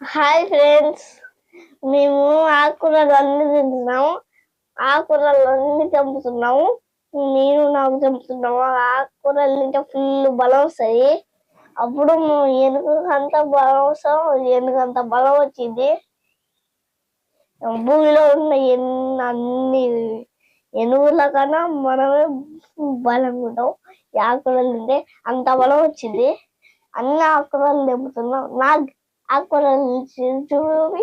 Hi friends. మేము ఆకుకూరలు అన్ని తింటున్నాము. ఆకుకూరలు అన్ని చంపుతున్నాము. నేను నాకు చంపుతున్నాము. ఆకుకూరలు తింటే ఫుల్ బలం వస్తాయి అప్పుడు ఎనుకంత బలం వస్తాం ఎనుకంత బలం వచ్చింది. భూమిలో ఉన్న ఎన్ని అన్ని ఎనుగుల కన్నా మనమే బలం ఉంటాం. ఈ ఆకుకూరలు తింటే అంత బలం వచ్చింది. అన్ని ఆకుకూరలు తెంపుతున్నాం. నాకు ఆకుకూరలు చూపి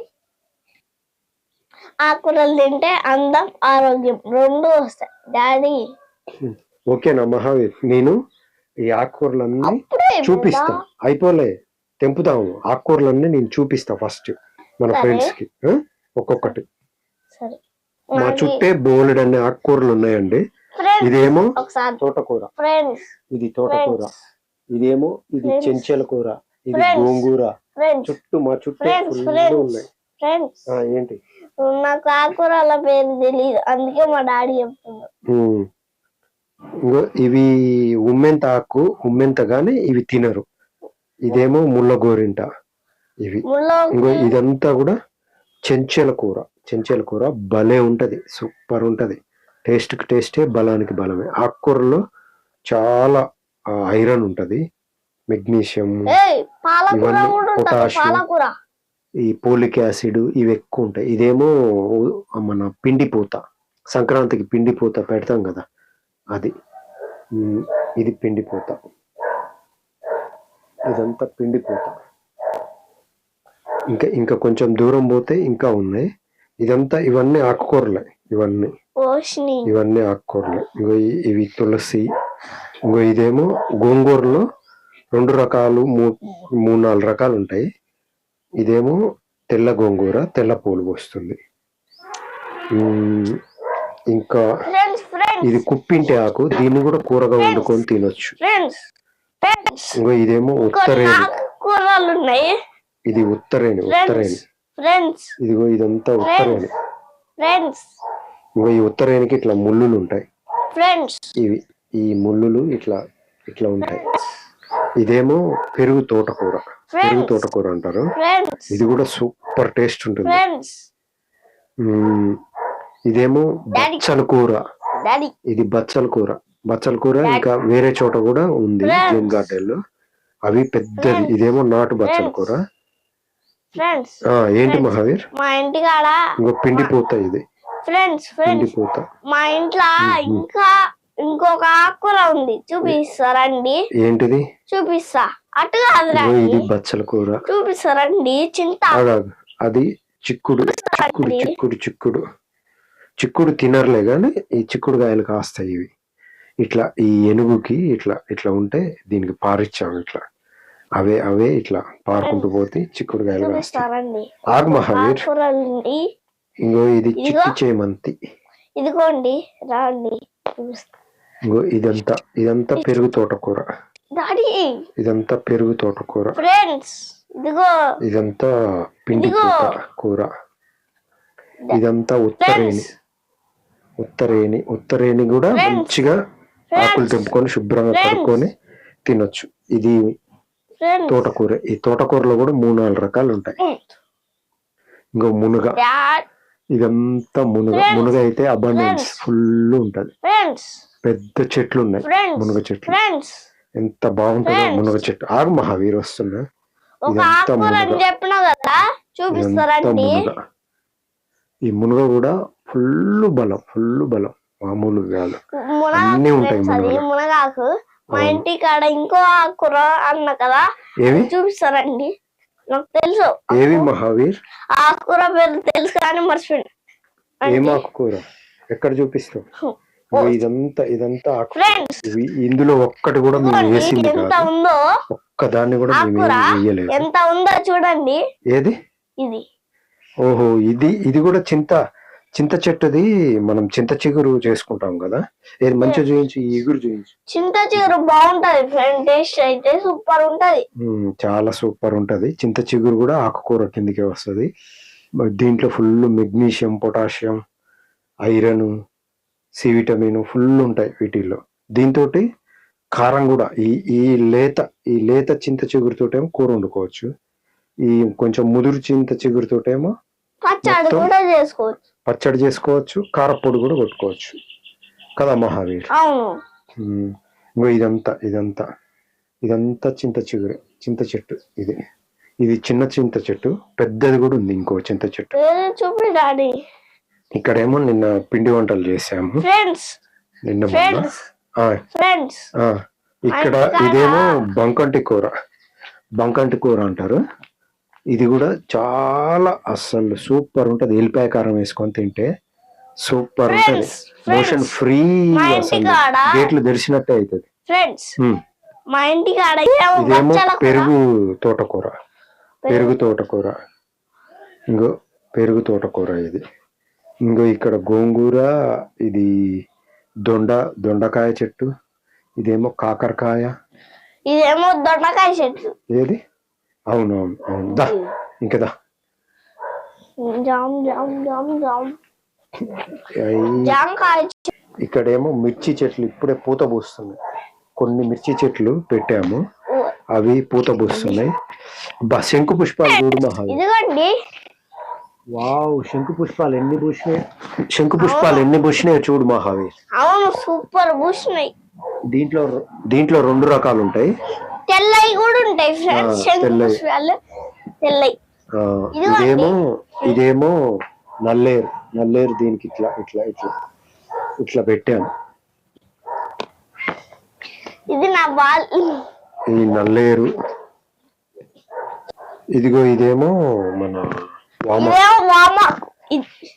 ఆకుకూరలు తింటే అందం ఆరోగ్యం రెండు వస్తాయి. డాడీ. ఓకేనా మహావీర్ నేను ఈ ఆకుకూరలన్నీ చూపిస్తా. అయిపోలే తెంపుతాము ఆకుకూరలన్నీ నేను చూపిస్తా ఫస్ట్ మన. ఫ్రెండ్స్కి? ఒక్కొక్కటి. సరే. మా చుట్టే బోలెడ్ అనే ఆకుకూరలు ఉన్నాయండి ఇదేమో తోటకూర. ఇది తోటకూర. ఇదేమో ఇది. చెంచల కూర. ఇది. గోంగూర. ఫ్రెండ్స్ చుట్టూ మా చుట్టూ ఫ్రెండ్స్ ఏంటి? నాకు ఆకుకూరల పేరు తెలియదు అందుకే మా డాడీ. ఇంగో ఇవి ఉమ్మెంత ఆకు ఉమ్మెంత గాని ఇవి తినరు. ఇదేమో ముళ్ళ గోరింట ఇవి. ఇంకో ఇదంతా కూడా చెంచెల కూర. చెంచెల కూర భలే ఉంటది. సూపర్ ఉంటది. టేస్ట్కి టేస్టే బలానికి బలమే. ఆకుకూరలో చాలా ఐరన్ ఉంటది. మెగ్నీషియం ఇవన్నీ పొటాషియం. ఈ పోలిక్ యాసిడ్ ఇవి ఎక్కువ ఉంటాయి. ఇదేమో మన పిండి పూత సంక్రాంతికి పిండి పూత పెడతాం కదా అది. ఇది పిండి పూత. ఇదంతా పిండి పూత. ఇంకా ఇంకా కొంచెం దూరం పోతే ఇంకా ఉన్నాయి. ఇదంతా ఇవన్నీ ఆకుకూరలే ఇవన్నీ. ఇవన్నీ ఆకుకూరలే. ఇవి తులసి ఇంకో ఇదేమో గోంగూరలో రెండు రకాలు మూ- మూడు నాలుగు రకాలు ఉంటాయి. ఇదేమో తెల్ల గోంగూర తెల్ల పూలు పోస్తుంది. ఉమ్, ఇంకా ఇది కుప్పింటి ఆకు దీన్ని కూడా కూరగా వండుకొని తినొచ్చు. ఇంకో ఇదేమో ఉత్తరేణి. ఇది ఉత్తరేణి ఉత్తరేణి. ఇదిగో ఇదంతా ఉత్తరేణి. ఇంకో ఈ ఉత్తరేణికి ఇట్లా ముళ్ళులు ఉంటాయి. ఇవి ఈ ముళ్ళులు ఇట్లా ఇట్లా ఉంటాయి. ఇదేమో పెరుగు తోటకూర పెరుగు తోటకూర అంటారు ఇది కూడా సూపర్ టేస్ట్ ఉంటుంది. ఇదేమో. బచ్చల కూర ఇది బచ్చల కూర బచ్చల కూర. ఇంకా వేరే చోట కూడా ఉంది. జైన్ గార్డెన్లో అవి పెద్దది. ఇదేమో నాటు బచ్చల. కూర ఏంటి. మహావీర్ మా ఇంటికాడ ఇంకో పిండి పూత ఇది ఫ్రెండ్స్ పిండి పూత మా ఇంట్లో. ఇంకా ఇంకొక ఆకుకూర ఉంది. చూపిస్తారండి ఏంటిది? చూపిస్తా. అటు కాదురా ఇది. బచ్చల కూర. చూపిస్తారండి చింత. అది చిక్కుడు చిక్కుడు చిక్కుడు చిక్కుడు. చిక్కుడు తినర్లే గాని ఈ చిక్కుడు కాయలు కాస్తాయి ఇవి. ఇట్లా ఈ ఏనుగుకి ఇట్లా ఇట్లా ఉంటే దీనికి పారిచ్చాము ఇట్లా. అవే అవే ఇట్లా పారుకుంటూ పోతే చిక్కుడు కాయలు కాస్తాయి. ఆగు మహావీర్. ఇంకో ఇది. చిక్కి చేమంతి ఇదిగోండి. రాండి. చూపిస్తా. ఇంకో ఇదంతా ఇదంతా పెరుగు తోటకూర. డాడీ! ఇదంతా పెరుగు తోటకూర. ఫ్రెండ్స్ ఇదిగో. ఇదంతా పిండి ఇదిగో. పూత కూర ఇదంతా ఉత్తరేణి. ఉత్తరేణి ఉత్తరేణి కూడా Friends. మంచిగా ఆకులు ఫ్రెండ్స్ తెంపుకొని శుభ్రంగా Friends. కడుక్కొని తినొచ్చు. ఇది ఫ్రెండ్స్. తోటకూర. ఈ తోటకూరలో కూడా మూడు నాలుగు రకాలు ఉంటాయి ఇంకో మునుగ. డాడ్. ఇదంతా మునుగ. Friends. మునుగ అయితే అబండెన్స్. ఫుల్ ఉంటది ఫ్రెండ్స్. పెద్ద చెట్లు ఉన్నాయి మునుగ చెట్లు. ఫ్రెండ్స్ ఎంత బాగుంటుందో. మునుగ చెట్టు. ఆగు మహావీర్ వస్తున్నా. ఈ మునుగ కూడా ఫుల్ బలం ఫుల్ బలం. మామూలు కాదు. అన్నీ ఉంటాయి. మునగాకు మా. ఇంటి కాడ ఇంకో ఆకుకూర అన్న కదా? ఏవి? చూపిస్తారండి నాకు తెలుసు. ఏవి మహావీర్? ఆ ఆకుకూర పేరు తెలుసు కానీ మర్చిపోయాను. ఏం ఆకుకూర ఎక్కడ చూపిస్తావు? ఇదంతా ఇదంతా ఇందులో ఒక్కటి కూడా మేము వేసింది కాదు. ఒక్క దాన్ని కూడా మేము వేయలేదు. ఎంత ఉందో చూడండి. ఏది? ఇది. ఓహో ఇది ఇది కూడా చింత చింత చెట్టుది మనం చింత చిగురు చేసుకుంటాం కదా? ఏది మంచిగా చూయించు ఈ ఇగురు చూయించు. చింత చిగురు బాగుంటది ఫ్రెండ్ టేస్ట్ అయితే సూపర్ ఉంటది. చాలా సూపర్ ఉంటది. చింత చిగురు కూడా ఆకుకూర కిందకే వస్తది. మరి దీంట్లో full magnesium potassium iron C vitamin full ఉంటాయి వీటిల్లో. దీంతో కారం కూడా ఈ ఈ లేత ఈ లేత చింత చిగురుతోటేమో కూర వండుకోవచ్చు. ఈ కొంచెం ముదురు చింత చిగురుతోటేమో పచ్చడి చేసుకోవచ్చు. పచ్చడి చేసుకోవచ్చు కారపొడి కూడా కొట్టుకోవచ్చు. కదా మహావీర్. ఇంకో ఇదంతా ఇదంతా. ఇదంతా చింత చిగురు చింత చెట్టు ఇది. ఇది చిన్న చింత చెట్టు పెద్దది కూడా ఉంది ఇంకో చింత చెట్టు. చూపి డాడీ. ఇక్కడేమో నిన్న పిండి వంటలు చేసాము ఫ్రెండ్స్ నిన్న మొన్న. ఫ్రెండ్స్ ఆ, ఫ్రెండ్స్ ఆ. ఇక్కడ ఇదేమో బంకంటి కూర. బంకంటి కూర అంటారు. ఇది కూడా చాలా అసలు సూపర్ ఉంటది. ఎల్లిపాయ కారం వేసుకొని తింటే సూపర్ ఉంటది. ఫ్రెండ్స్ మోషన్ ఫ్రెండ్స్ ఫ్రీ మా అసలు గేట్లు తెరిచినట్టే అవుతుంది ఫ్రెండ్స్ ఉమ్. మా ఏమో ఇదేమో బచ్చల కూర. పెరుగు తోటకూర. పెరుగు తోటకూర. ఇంకో పెరుగు తోటకూర ఇది. ఇంకో ఇక్కడ గోంగూర ఇది దొండ దొండకాయ చెట్టు ఇదేమో కాకరకాయ. ఇదేమో దొండకాయ చెట్టు. ఏది? అవును. అవును అవును దా. ఇంకదా జామ్ జామ్ జామ్ జామ్. అయి- జామకాయ చెట్టు. ఇక్కడేమో మిర్చి చెట్లు ఇప్పుడే పూత పూస్తున్నాయి. కొన్ని మిర్చి చెట్లు పెట్టాము. అవి పూత పూస్తున్నాయి. బా శంకు పుష్పాలు చూడు మహా. ఇదిగోండి. వావ్ శంకు పుష్పాలు ఎన్ని పూసినాయి? శంకు పుష్పాలు ఎన్ని పూసినాయో చూడు మహావీర్. అవును సూపర్ పూసినాయి. దీంట్లో దీంట్లో రెండు రకాలు ఉంటాయి తెల్లవి కూడా ఉంటాయి ఫ్రెండ్స్. ఆ, శంకు తెల్లవి. పుష్పాలు తెల్లవి ఆ, ఇదిగోండి. ఇదేమో ఇదేమో నల్లేరు. నల్లేరు దీనికి ఇట్లా ఇట్లా ఇట్లా ఇట్లా పెట్టాను. ఇది నా బాల్. ఈ నల్లేరు. ఇదిగో ఇదేమో మన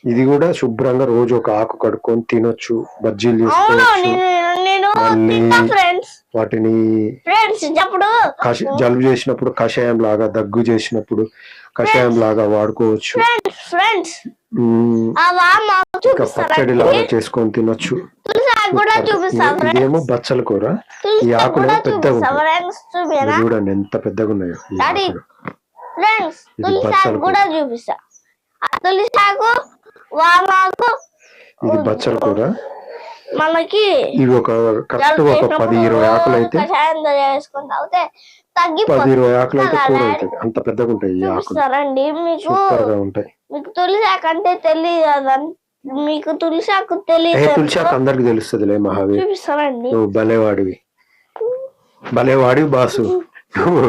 ఇది- కూడా శుభ్రంగా రోజు ఒక ఆకు కడుక్కొని తినొచ్చు బజ్జీలు చేసుకోవచ్చు వాటిని జలుబు చేసినప్పుడు కషాయం లాగా దగ్గు చేసినప్పుడు కషాయం లాగా వాడుకోవచ్చు. ఇంకా పచ్చడి లాగా చేసుకొని తినొచ్చు. ఇదేమో బచ్చల కూర. ఈ ఆకు ఆకులు పెద్దగా చూడండి ఎంత పెద్దగా ఉన్నాయో. ఫ్రెండ్స్ ఇది బచ్చల ఆకు కూడా చూపిస్తా. ఆ తులసి ఆకు వామాకు ఇది బచ్చల కూర మనకి ఇవి ఒక కరెక్ట్ ఒక పది ఇరవై ఆకులు అయితే పది ఇరవై ఆకులు అయితే కూర. అవుతుంది అంత పెద్దగా ఉంటాయి చూపిస్తారండి. మీకు ఉంటాయి. మీకు తులసి ఆకు అంటే తెలియదు మీకు తులసి ఆకు తెలియదు తులసి ఆకు అందరికి తెలుస్తుందిలే మహావీర్. చూపిస్తారండి నువ్వు భలేవాడివి. భలేవాడివి బాసు. నువ్వు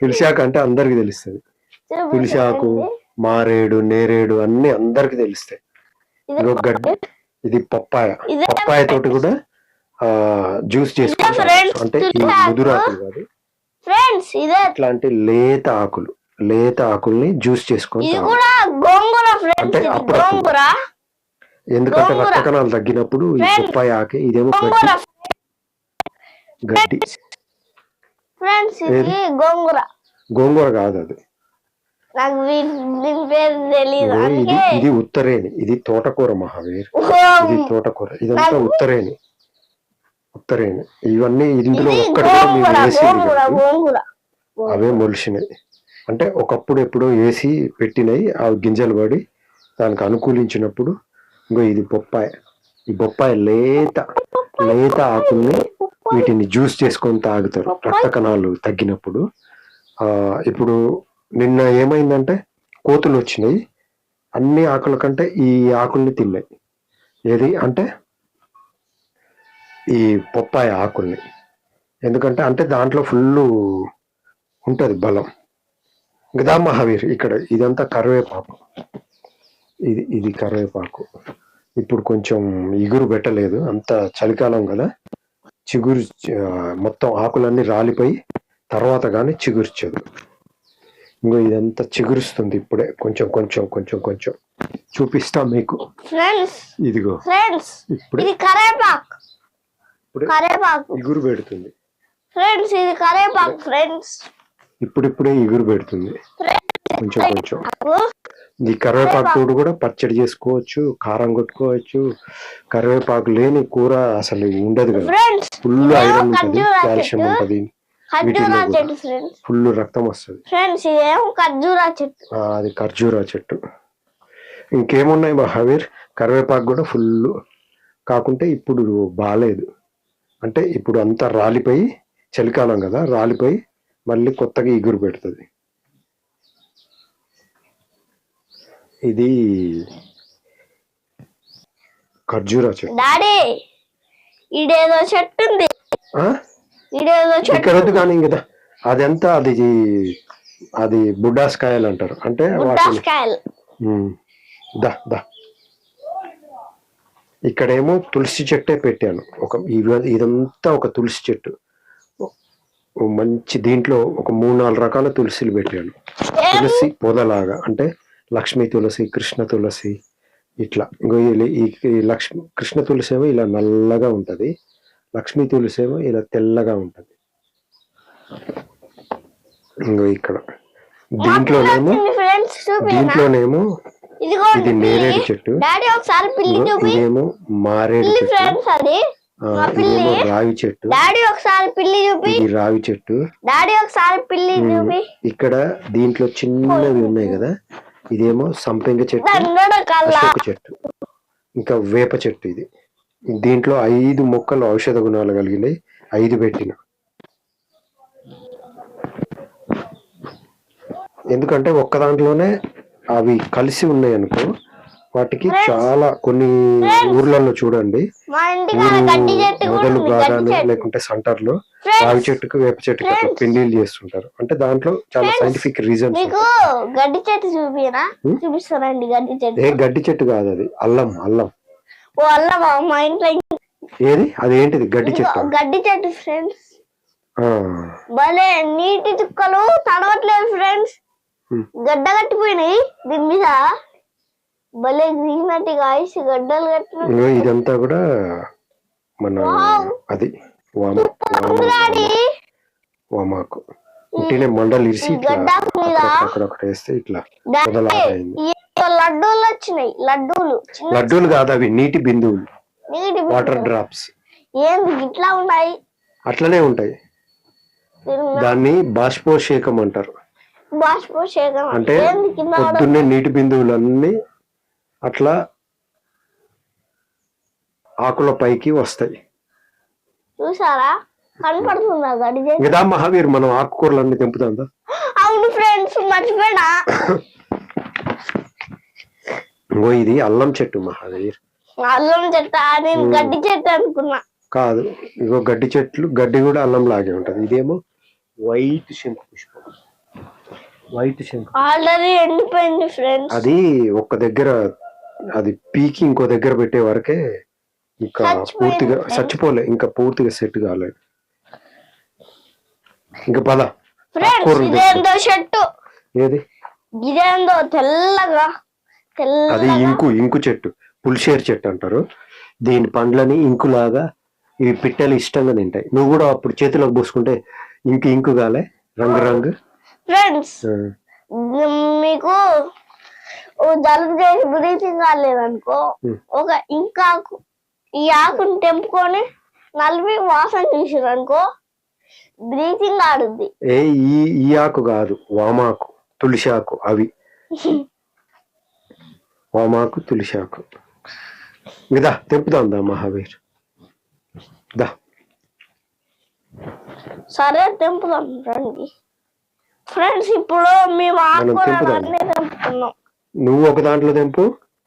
తులసి ఆకు అంటే అందరికి తెలుస్తుంది. తులసి ఆకు మారేడు నేరేడు అన్ని అందరికి తెలుస్తాయి. గడ్డి ఇది పప్పాయ. పప్పాయ తోటి కూడా ఆ జ్యూస్ చేసుకుంటారు. అంటే ఈ తులసి ఆకు. ముదురు ఆకులు కాదు. ఫ్రెండ్స్ ఇదే. ఇట్లాంటి లేత ఆకులు లేత ఆకుల్ని జ్యూస్ చేసుకొని అంటే ఎందుకంటే. రక్త కణాలు తగ్గినప్పుడు ఈ పప్పాయ ఆకే ఇదేమో గడ్డి. ఫ్రెండ్స్ ఇది గోంగూర. గోంగూర కాదు అది. నాకు దీని పేరు తెలియదు ఇది ఉత్తరేణి. ఇది తోటకూర మహావీర్. ఇది తోటకూర. ఇదంతా ఉత్తరేణి. ఉత్తరేణి. ఇవన్నీ ఇందులో ఇది ఒక్కటి వేసేది అవే మొలిసినాయి అంటే ఒకప్పుడు ఎప్పుడో వేసి పెట్టినాయి ఆ గింజలు పడి దానికి అనుకూలించినప్పుడు ఇంకో ఇది బొప్పాయి. ఈ బొప్పాయి లేత లేత ఆకుల్ని వీటిని జ్యూస్ చేసుకొని తాగుతారు. రక్త కణాలు తగ్గినప్పుడు. ఆ ఇప్పుడు నిన్న ఏమైందంటే కోతులు వచ్చినాయి. అన్ని ఆకుల కంటే ఈ ఆకుల్ని తిన్నాయి. ఏది అంటే ఈ పొప్పాయ ఆకుల్ని. ఎందుకంటే అంటే దాంట్లో ఫుల్ ఉంటది బలం. గదా మహావీర్ ఇక్కడ ఇదంతా కరివేపాకు. ఇది ఇది కరివేపాకు. ఇప్పుడు కొంచెం ఇగురు పెట్టలేదు. అంత చలికాలం కదా. చిగురు మొత్తం ఆకులన్నీ రాలిపోయి తర్వాత కానీ చిగుర్చదు ఇంకో ఇదంతా చిగురుస్తుంది ఇప్పుడే. కొంచెం కొంచెం కొంచెం కొంచెం చూపిస్తా మీకు. ఫ్రెండ్స్ ఇదిగో. ఫ్రెండ్స్ ఇప్పుడే. ఇది కరేపాకు. ఇప్పుడే కరేపాకు. ఇగురు పెడుతుంది. ఫ్రెండ్స్ ఇది కరేపాకు ఫ్రెండ్స్ ఇప్పుడిప్పుడే ఇగురు పెడుతుంది. కొంచెం కొంచెం. ఈ కరివేపాకు తోడు కూడా పచ్చడి చేసుకోవచ్చు కారం కొట్టుకోవచ్చు. కరివేపాకు లేని కూర అసలు ఉండదు కదా. ఫుల్ ఐరన్ ఉంటుంది కాల్షియం. ఉంటుంది ఖర్జూరా వీటిల్లో కూడా. చెట్టు ఫ్రెండ్స్ ఫుల్ రక్తం వస్తుంది. ఫ్రెండ్స్ ఇదేమో ఖర్జూరా చెట్టు ఆ, అది ఖర్జూరా చెట్టు. ఇంకేమున్నాయి మహావీర్ కరివేపాకు కూడా ఫుల్ కాకుంటే ఇప్పుడు బాగాలేదు అంటే ఇప్పుడు అంతా రాలిపోయి చలికాలం కదా రాలిపోయి మళ్ళీ కొత్తగా ఇగురు పెడుతుంది. ఇది ఖర్జూరా చెట్టు. డాడీ ఈడేదో చెట్టు ఉంది ఆ? ఈడేదో చెట్టు ఇక్కడ వద్దు కానీ కదా అదంతా అది అది బుడ్డాస్కాయలు అంటారు. అంటే దా దా. ఇక్కడేమో తులసి చెట్టే పెట్టాను. ఒక ఇదంతా ఒక తులసి చెట్టు. మంచి దీంట్లో ఒక మూడు నాలుగు రకాల తులసిలు పెట్టాను. తులసి పొదలాగా. అంటే లక్ష్మీ తులసి కృష్ణ తులసి ఇట్లా. ఇంకో ఈ- లక్ష్మి కృష్ణ తులసి ఏమో ఇలా నల్లగా ఉంటది. లక్ష్మీ తులసి ఏమో ఇలా తెల్లగా ఉంటది. ఇంకో ఇక్కడ. దీంట్లోనేమో దీంట్లోనేమో ఇది నేరేడు చెట్టు. ఇదేమో మారేడు చెట్టు. ఇదేమో రావి చెట్టు. డాడీ ఒకసారి పిల్లి చూపి. ఇది రావి చెట్టు. డాడీ ఒకసారి పిల్లి చూపి. ఇక్కడ దీంట్లో చిన్నవి ఉన్నాయి కదా. ఇదేమో సంపెంగ చెట్టు అశోక చెట్టు ఇంకా వేప చెట్టు ఇది. దీంట్లో ఐదు మొక్కలు ఔషధ గుణాలు కలిగినాయి ఐదు పెట్టిన. ఎందుకంటే ఒక్క దాంట్లోనే అవి కలిసి ఉన్నాయి అనుకో వాటికి చాలా కొన్ని ఊర్లలో చూడండి. మొదలు లేకుంటే సెంటర్లో Friends, రావి చెట్టుకు వేప చెట్టుకు అట్లా పెళ్ళిళ్ళు చేస్తుంటారు. అంటే దాంట్లో చాలా సైంటిఫిక్ రీజన్స్ మీకు గడ్డి చెట్టు చూపినా చూపిస్తానండి గడ్డి చెట్టు? ఏ గడ్డి చెట్టు కాదు అది అల్లం అల్లం. ఓ అల్లమా మా ఇంట్లో ఏది? అదేంటిది గడ్డి చెట్టు? గడ్డి చెట్టు ఫ్రెండ్స్ భలే నీటి చుక్కలు తడవట్లేదు ఫ్రెండ్స్ Hmm. గడ్డ కట్టిపోయినాయి దీని మీద. భలే గ్రీనటి గాయస్ గడ్డలు కట్టిన ఇదంతా కూడా మన అది వామాకు. ఇంటినే మండలు ఇరిసి వేస్తే ఇట్లా లడ్డూలు వచ్చినాయి. లడ్డూలు. లడ్డూలు కాదు అవి నీటి బిందువులు. నీటి వాటర్ డ్రాప్స్. ఏంది ఇట్లా ఉన్నాయి? అట్లనే ఉంటాయి. దాన్ని బాష్పోషేకం అంటారు. బాష్పోషేకం అంటే పొద్దున్నే నీటి బిందువులన్నీ అట్లా ఆకుల పైకి వస్తాయి. చూసారా? కనపడుతుందా? కదా మహావీర్ మనం ఆకుకూరలన్నీ తెంపుతుందా అవును ఫ్రెండ్స్ మర్చిపోయినా. ఇంకో ఇది అల్లం చెట్టు మహావీర్. అల్లం చెట్టు? నేను గడ్డి చెట్టు అనుకున్నా. కాదు ఇగో గడ్డి చెట్లు గడ్డి కూడా అల్లం లాగే ఉంటది. ఇదేమో వైట్ శంకు పుష్పం. వైట్ శంకు ఆల్రెడీ ఎండిపోయింది ఫ్రెండ్స్. అది ఒక్క దగ్గర అది పీకి ఇంకో దగ్గర పెట్టే వరకే ఇంకా పూర్తిగా. చచ్చిపోలే ఇంకా పూర్తిగా సెట్ కాలేదు. ఇంకా పద. ఇదేందో చెట్టు ఏది? ఇదేందో తెల్లగా అది ఇంకు ఇంకు చెట్టు. పులిషేర్ చెట్టు అంటారు. దీని పండ్లని ఇంకులాగా ఇవి పిట్టలు ఇష్టంగా తింటాయి. నువ్వు కూడా అప్పుడు చేతిలోకి పోసుకుంటే ఇంకు ఇంకు కాలే రంగు రంగు. ఫ్రెండ్స్ మీకు జలుబు చేసి బ్రీతింగ్ కాలేదనుకో. ఒక ఇంకా ఆకు ఈ ఆకుని తెంపుకొని నలిపి వాసన చూసారు అనుకో బ్రీతింగ్ ఆడుద్ది. ఏ ఈ ఈ ఆకు కాదు వామాకు తులసి ఆకు అవి. వామాకు తులసి ఆకు ఇదా తెంపుదాం దా మహావీర్. దా. సరే తెంపుదాం రండి. ఫ్రెండ్స్ ఇప్పుడు మేము ఆకుకూరలు. అన్నీ తెంపుతున్నాం నువ్వు ఒక దాంట్లో తెంపు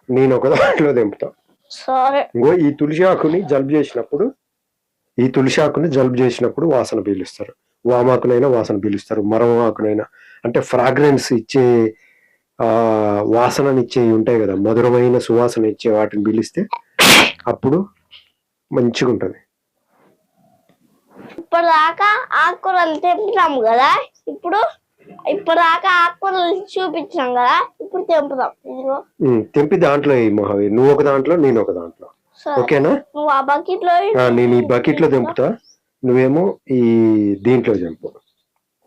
నేను ఒక దాంట్లో తెంపుతా. సరే. ఇంకో ఈ తులసి ఆకుని జలుబు చేసినప్పుడు ఈ తులసి ఆకుని జలుబు చేసినప్పుడు వాసన పీలుస్తారు. వామాకునైనా వాసన పీలుస్తారు మరం ఆకునైనా. అంటే ఫ్రాగ్రెన్స్ ఇచ్చే ఆ వాసననిచ్చే ఉంటాయి కదా మధురమైన సువాసన ఇచ్చే వాటిని పీలిస్తే అప్పుడు మంచిగా ఉంటది ఇప్పటిదాకా ఆకుకూరలు తెంపుతాం కదా ఇప్పుడు ఇప్పటిదాకా ఆకుకూరలు చూపించాం కదా ఇప్పుడు తెంపుదాం. ఇదిగో. తెంపి దాంట్లో మహావీర్ నువ్వు ఒక దాంట్లో నేను ఒక దాంట్లో. ఓకేనా? నువ్వు ఆ బకెట్లో నేను ఈ బకెట్లో తెంపుతా. నువ్వేమో ఈ దీంట్లో తెంపు.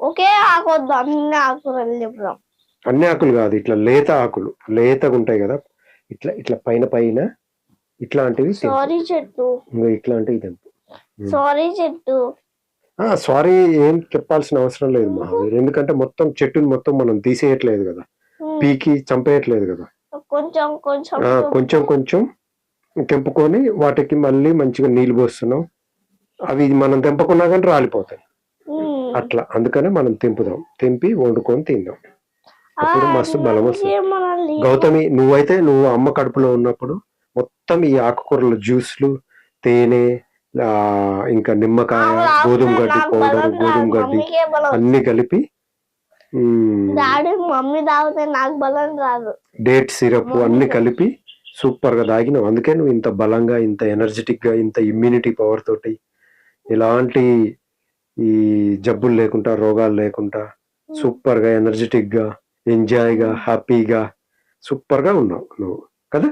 ఒకే ఆకొద్దు అన్ని ఆకుకూరలు తెంపుదాం. అన్ని ఆకులు కాదు ఇట్లా లేత ఆకులు. లేతగా ఉంటాయి కదా. ఇట్లా ఇట్లా పైన పైన ఇట్లాంటివి. సారీ చెట్టు. ఇట్లాంటివి తెంపు. సారీ చెట్టు. సారీ ఏం చెప్పాల్సిన అవసరం లేదు మహావీర్. ఎందుకంటే మొత్తం చెట్టుని మొత్తం మనం తీసేయట్లేదు కదా. పీకి చంపేయట్లేదు కదా. కొంచెం కొంచెం. కొంచెం కొంచెం తెంపుకొని వాటికి మళ్ళీ మంచిగా నీళ్ళు పోస్తున్నాం. అవి మనం తెంపకున్నా కానీ రాలిపోతాయి. అట్లా. అందుకనే మనం తెంపుదాం. తెంపి వండుకొని తిందాం. అప్పుడు మస్తు బలం వస్తుంది. గౌతమి నువ్వైతే నువ్వు అమ్మ కడుపులో ఉన్నప్పుడు మొత్తం ఈ ఆకుకూరల జ్యూస్లు తేనె ఇంకా నిమ్మకాయ గోధుమ గడ్డి పౌడర్ గోధుమ గడ్డి అన్ని కలిపి మ్మ్, డాడీ మమ్మీ తాగితే నాకు బలం రాదు. డేట్ సిరప్ అన్ని కలిపి సూపర్గా తాగినావు. అందుకే నువ్వు ఇంత బలంగా ఇంత ఎనర్జెటిక్గా ఇంత ఇమ్యూనిటీ పవర్ తోటి ఎలాంటి ఈ జబ్బులు లేకుండా రోగాలు లేకుండా సూపర్గా ఎనర్జెటిక్గా ఎంజాయ్గా హ్యాపీగా సూపర్గా ఉన్నావు నువ్వు. కదా.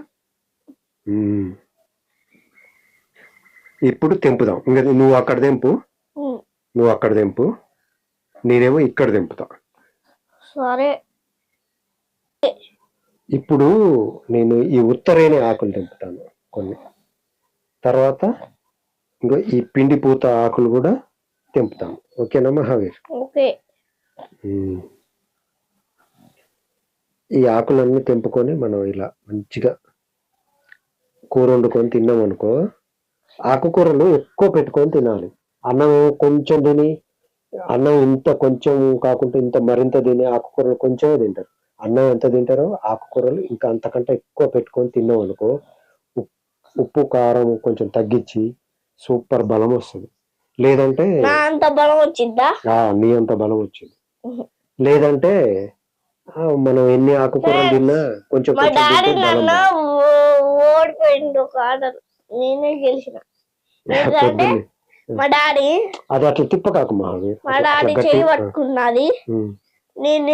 ఇప్పుడు తెంపుదాం. ఇంకా నువ్వు అక్కడ తెంపు. నువ్వు అక్కడ తెంపు. నేనేమో ఇక్కడ తెంపుతా. సరే. ఇప్పుడు నేను ఈ ఉత్తరేణి ఆకులు తెంపుతాను కొన్ని. తర్వాత ఇంకో ఈ పిండి పూత ఆకులు కూడా తెంపుతాను. ఓకేనా మహావీర్? ఓకే. ఈ ఆకులన్నీ తెంపుకొని మనం ఇలా మంచిగా కూర వండుకొని తిన్నాం అనుకో ఆకుకూరలు ఎక్కువ పెట్టుకొని తినాలి. అన్నం కొంచెం తిని అన్నం ఇంత కొంచెం కాకుండా ఇంత మరింత తిని ఆకుకూరలు కొంచెమే తింటారు. అన్నం ఎంత తింటారో ఆకుకూరలు ఇంకా అంతకంటే ఎక్కువ పెట్టుకొని తిన్నాం అనుకో ఉప్- ఉప్పు కారం కొంచెం తగ్గించి సూపర్ బలం వస్తుంది. లేదంటే నా అంత బలం వచ్చిందా? నీ అంత బలం వచ్చింది. లేదంటే మనం ఎన్ని ఆకుకూరలు తిన్నా కొంచెం ఓడిపోయిండు ఆర్డర్ నేనే గెలిచిన. పొద్దున్నే. మా డాడీ అది అట్లా తిప్పకాకు మా డాడీ చేయి పట్టుకున్నది. నేను